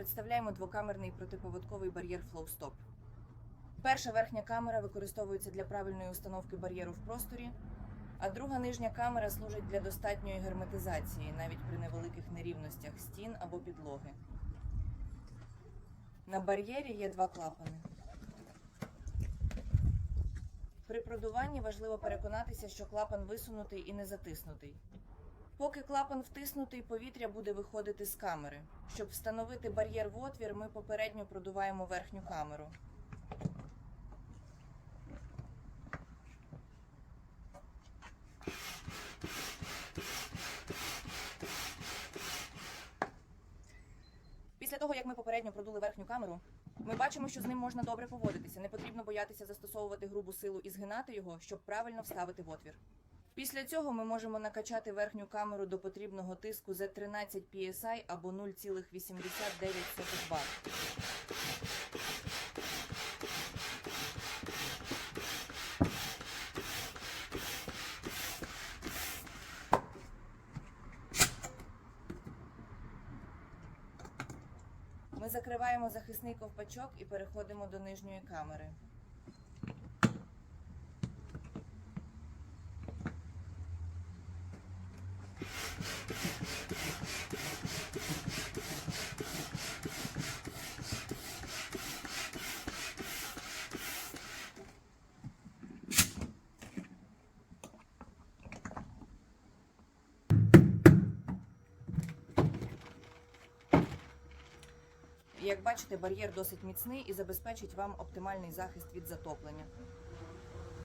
представляємо двокамерний протиповодковий бар'єр FlowStop. Перша верхня камера використовується для правильної установки бар'єру в просторі, а друга нижня камера служить для достатньої герметизації, навіть при невеликих нерівностях стін або підлоги. На бар'єрі є два клапани. При продуванні важливо переконатися, що клапан висунутий і не затиснутий. Поки клапан втиснутий, повітря буде виходити з камери. Щоб встановити бар'єр в отвір, ми попередньо продуваємо верхню камеру. Після того, як ми попередньо продули верхню камеру, ми бачимо, що з ним можна добре поводитися. Не потрібно боятися застосовувати грубу силу і згинати його, щоб правильно вставити в отвір. Після цього ми можемо накачати верхню камеру до потрібного тиску за 13 PSI або 0,89 бар. Ми закриваємо захисний ковпачок і переходимо до нижньої камери. Як бачите, бар'єр досить міцний і забезпечить вам оптимальний захист від затоплення.